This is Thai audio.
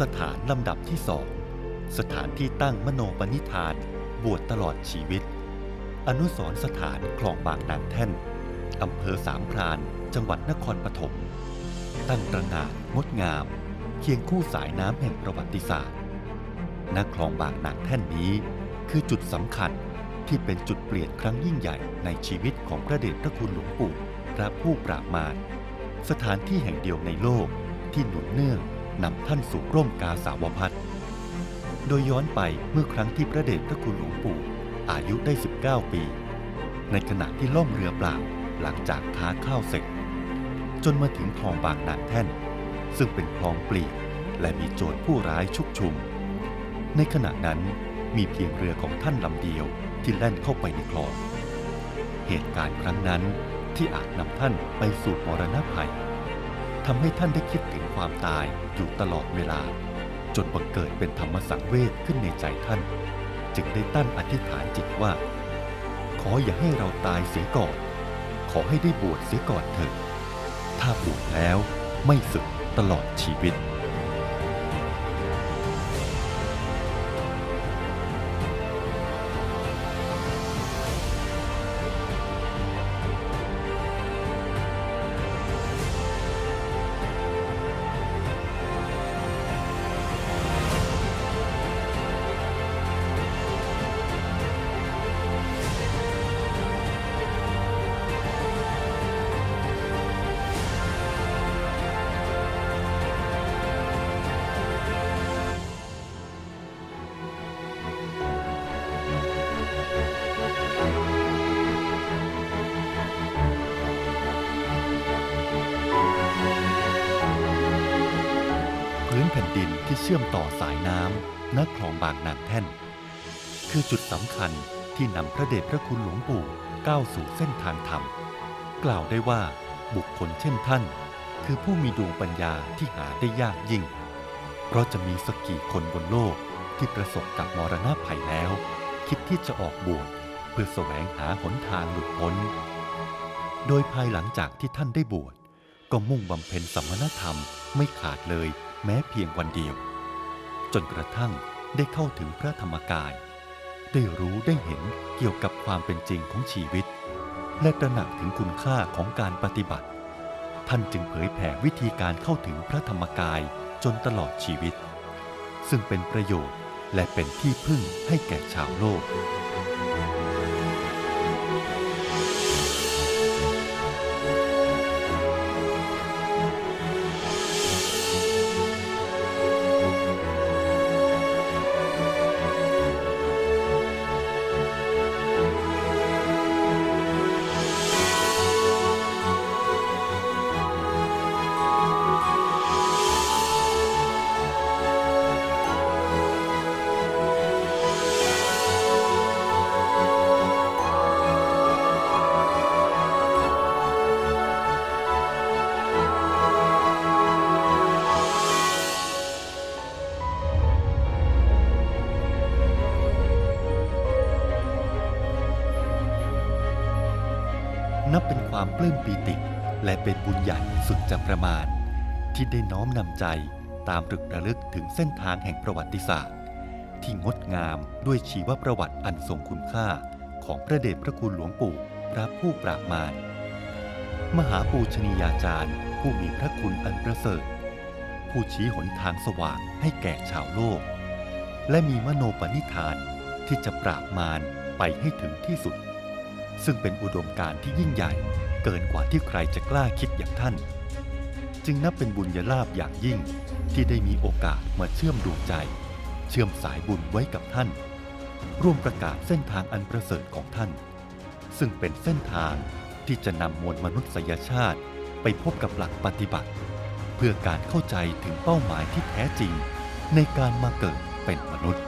สถานลำดับที่สองสถานที่ตั้งมโนปณิธาน บวชตลอดชีวิต อนุสรสถานคลองบางนางแท่นอำเภอสามพรานจังหวัดนครปฐมตั้งระงานงดงาม เคียงคู่สายน้ำแห่งประวัติศาสตร์ณคลองบางนางแท่นนี้ คือจุดสำคัญที่เป็นจุดเปลี่ยนครั้งยิ่งใหญ่ในชีวิตของพระเดชพระคุณหลวงปู่พระผู้ปราบมารสถานที่แห่งเดียวในโลกที่หนุนเนื่อง นำท่านสู่ร่มกาสาวพัฒโดยย้อนไปเมื่อครั้งที่พระเดชพระคุณหลวงปู่อายุได้ 19 ปี ในขณะที่ล่องเรือเปล่าหลังจากค้าข้าวเสร็จ จนมาถึงคลองบางนางแท่น ซึ่งเป็นคลองปลีกและมีโจรผู้ร้ายชุกชุม ในขณะนั้นมีเพียงเรือของท่านลำเดียวที่แล่นเข้าไปในคลอง เหตุการณ์ครั้งนั้นที่อาจนำท่านไปสู่มรณภัย ทำให้ท่านได้คิดถึงความตายอยู่ตลอดเวลา จนบังเกิดเป็นธรรมสังเวชขึ้นในใจท่าน จึงได้ตั้งอธิษฐานจิตว่า ขออย่าให้เราตายเสียก่อน ขอให้ได้บวชเสียก่อนเถิดถ้าบวชแล้วไม่สึกตลอดชีวิต ดินที่เชื่อมต่อสายน้ำณคลองบางนางแท่น คือจุดสำคัญที่นำพระเดชพระคุณหลวงปู่ก้าวสู่เส้นทางธรรม กล่าวได้ว่าบุคคลเช่นท่าน คือผู้มีดวงปัญญาที่หาได้ยากยิ่ง เพราะจะมีสักกี่คนบนโลกที่ประสบกับมรณะภัยแล้ว คิดที่จะออกบวชเพื่อแสวงหาหนทางหลุดพ้น โดยภายหลังจากที่ท่านได้บวชก็มุ่งบำเพ็ญสมณธรรมไม่ขาดเลย แม้เพียงวันเดียว จนกระทั่งได้เข้าถึงพระธรรมกาย ได้รู้ได้เห็นเกี่ยวกับความเป็นจริงของชีวิต และตระหนักถึงคุณค่าของการปฏิบัติ ท่านจึงเผยแผ่วิธีการเข้าถึงพระธรรมกายจนตลอดชีวิต ซึ่งเป็นประโยชน์และเป็นที่พึ่งให้แก่ชาวโลก นับเป็นความปลื้มปีติและเป็นบุญใหญ่สุดจะประมาณ ที่ได้น้อมนำใจตามรึกระลึกถึงเส้นทางแห่งประวัติศาสตร์ ที่งดงามด้วยชีวประวัติอันทรงคุณค่าของพระเดชพระคุณหลวงปู่พระผู้ปราบมารมหาปูชนียาจารย์ผู้มีพระคุณอันประเสริฐ ผู้ชี้หนทางสว่างให้แก่ชาวโลก และมีมโนปณิธานที่จะปราบมารไปให้ถึงที่สุด ซึ่งเป็นอุดมการที่ยิ่งใหญ่ เกินกว่าที่ใครจะกล้าคิดอย่างท่าน จึงนับเป็นบุญญาลาภอย่างยิ่งที่ได้มีโอกาสมาเชื่อมดวงใจ เชื่อมสายบุญไว้กับท่าน ร่วมประกาศเส้นทางอันประเสริฐของท่าน ซึ่งเป็นเส้นทางที่จะนำมวลมนุษยชาติไปพบกับหลักปฏิบัติ เพื่อการเข้าใจถึงเป้าหมายที่แท้จริง ในการมาเกิดเป็นมนุษย์